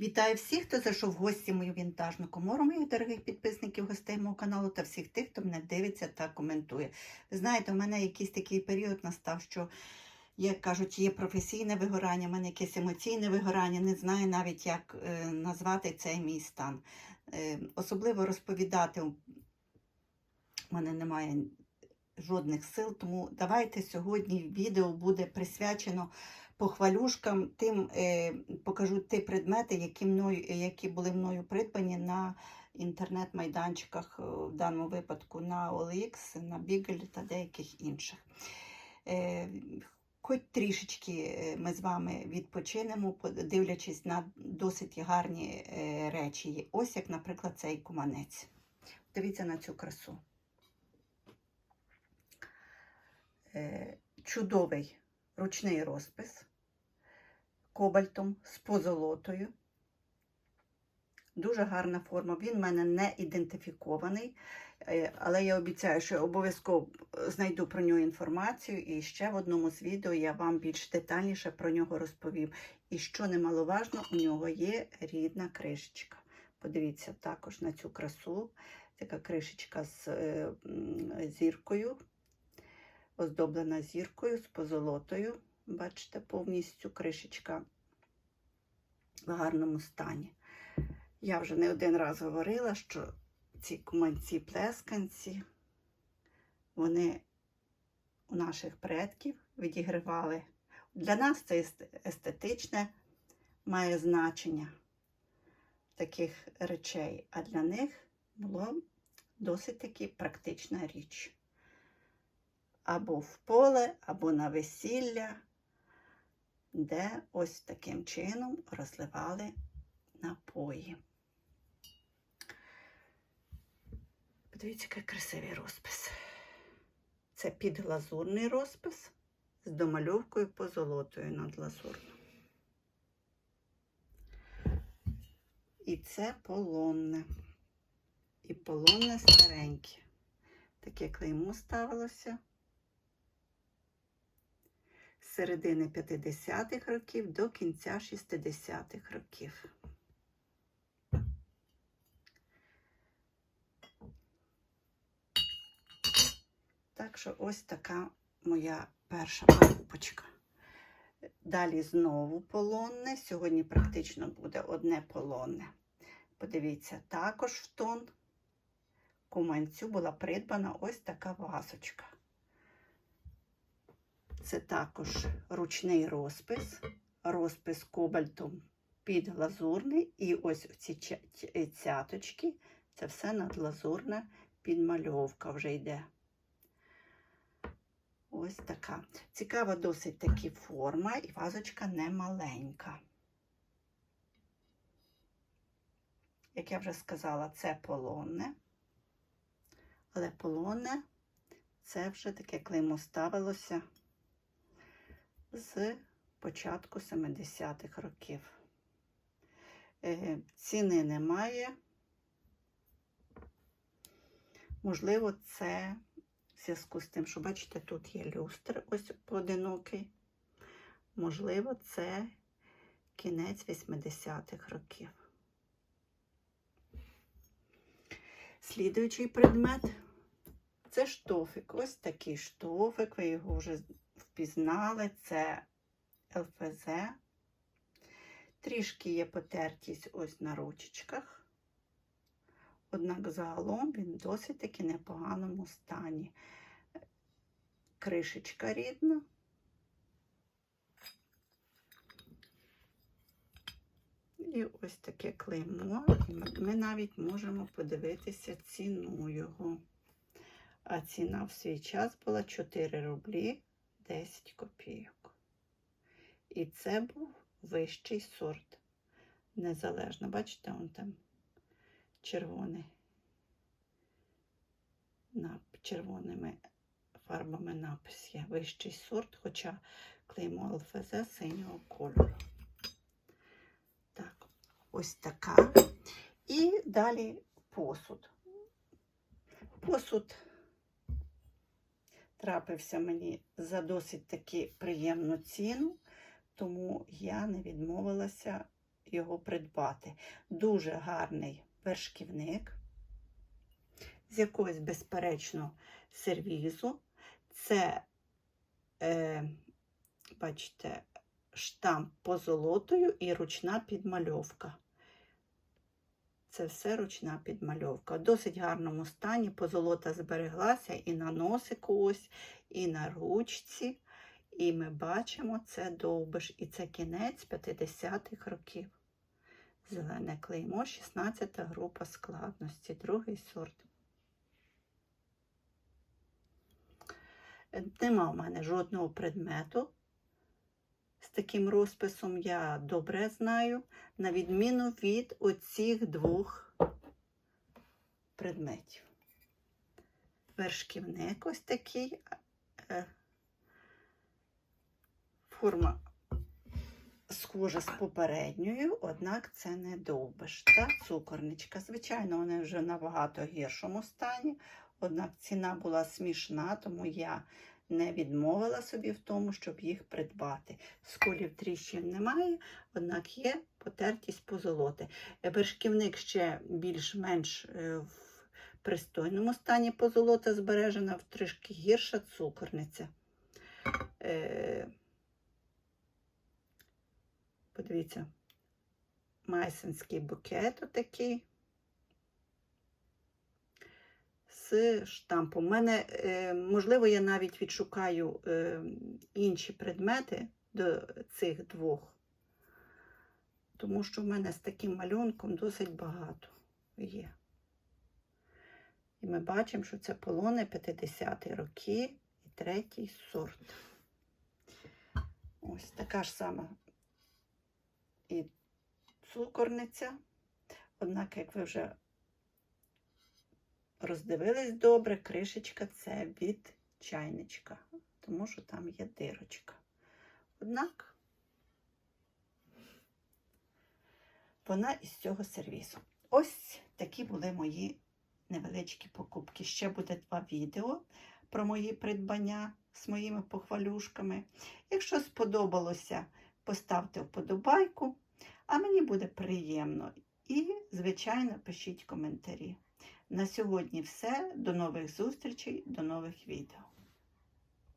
Вітаю всіх, хто зайшов в гості мою вінтажну комору, моїх дорогих підписників, гостей мого каналу та всіх тих, хто мене дивиться та коментує. Ви знаєте, у мене якийсь такий період настав, що, як кажуть, є професійне вигорання, у мене якесь емоційне вигорання, не знаю навіть, як е, назвати цей мій стан. Е, особливо розповідати у мене немає жодних сил, тому давайте сьогодні відео буде присвячено похвалюшкам, тим е, покажу ті предмети, які, мною, які були мною придбані на інтернет-майданчиках, е, в даному випадку на OLX, на Bigel та деяких інших. Е, Хоч трішечки е, ми з вами відпочинемо, дивлячись на досить гарні е, речі. Ось як, наприклад, цей куманець. Дивіться на цю красу. Чудовий ручний розпис кобальтом з позолотою. Дуже гарна форма. Він в мене не ідентифікований, е, але я обіцяю, що я обов'язково знайду про нього інформацію. І ще в одному з відео я вам більш детальніше про нього розповім. І що немаловажно, у нього є рідна кришечка. Подивіться також на цю красу. Така кришечка з е, зіркою, оздоблена зіркою, з позолотою. Бачите, повністю кришечка в гарному стані. Я вже не один раз говорила, що ці куманці плесканці, вони у наших предків відігравали. Для нас це естетичне має значення таких речей, а для них було досить таки практична річ. Або в поле, або на весілля, де ось таким чином розливали напої. Подивіться, який красивий розпис. Це підглазурний розпис з домальовкою позолотою над лазурною. І це полонне. І полонне стареньке. Таке клеймо ставилося з середини 50-х років до кінця 60-х років. Так що ось така моя перша покупочка. Далі знову полонне. Сьогодні практично буде одне полонне. Подивіться, також в тон куманцю була придбана ось така вазочка. Це також ручний розпис, розпис кобальтом під глазурний. І ось ці ці- цяточки, це все надлазурна підмальовка вже йде. Ось така. Цікава досить таки форма, і вазочка не маленька. Як я вже сказала, це полонне. Але полонне це вже таке клеймо ставилося з початку 70-х років. Е, Ціни немає. Можливо, це в зв'язку з тим, що бачите, тут є люстр ось поодинокий. Можливо, це кінець 80-х років. Слідуючий предмет це штофик. Ось такий штофик, ви його вже впізнали. Це ЛФЗ. Трішки є потертість ось на ручечках. Однак загалом він досить таки непоганому стані. Кришечка рідна. І ось таке клеймо. Ми навіть можемо подивитися ціну його. А ціна в свій час була 4 рублі 10 копійок. І це був вищий сорт. Незалежно. Бачите, он там червоний. На червоними фарбами напис є вищий сорт, хоча клеймо ЛФЗ синього кольору. Так, ось така. І далі посуд. Посуд трапився мені за досить таки приємну ціну, тому я не відмовилася його придбати. Дуже гарний вершківник з якогось, безперечно, сервізу. Це, е, бачите, штамп позолотою і ручна підмальовка. Це все ручна підмальовка. В досить гарному стані позолота збереглася і на носику ось, і на ручці. І ми бачимо, це довбиш. І це кінець 50-х років. Зелене клеймо, 16 група складності, другий сорт. Нема в мене жодного предмету. З таким розписом я добре знаю, на відміну від оцих двох предметів. Вершківник ось такий. е, Форма схожа з попередньою, однак це не довбиш. Та цукорничка. Звичайно, вони вже набагато гіршому стані, однак ціна була смішна, тому я не відмовила собі в тому, щоб їх придбати. Сколів тріщин немає, однак є потертість позолоти. Е, Вершківник ще більш-менш е, в пристойному стані позолота збережена, в трішки гірша цукорниця. Е, Подивіться, майсинський букет отакий. З штампом. У мене, е, можливо, я навіть відшукаю е, інші предмети до цих двох, тому що в мене з таким малюнком досить багато є. І ми бачимо, що це полони 50-ті роки і третій сорт. Ось така ж сама і цукорниця. Однак, як ви вже роздивились добре, кришечка це від чайничка, тому що там є дирочка. Однак вона із цього сервізу. Ось такі були мої невеличкі покупки. Ще буде два відео про мої придбання з моїми похвалюшками. Якщо сподобалося, поставте вподобайку, а мені буде приємно. І, звичайно, пишіть коментарі. На сьогодні все. До нових зустрічей, до нових відео.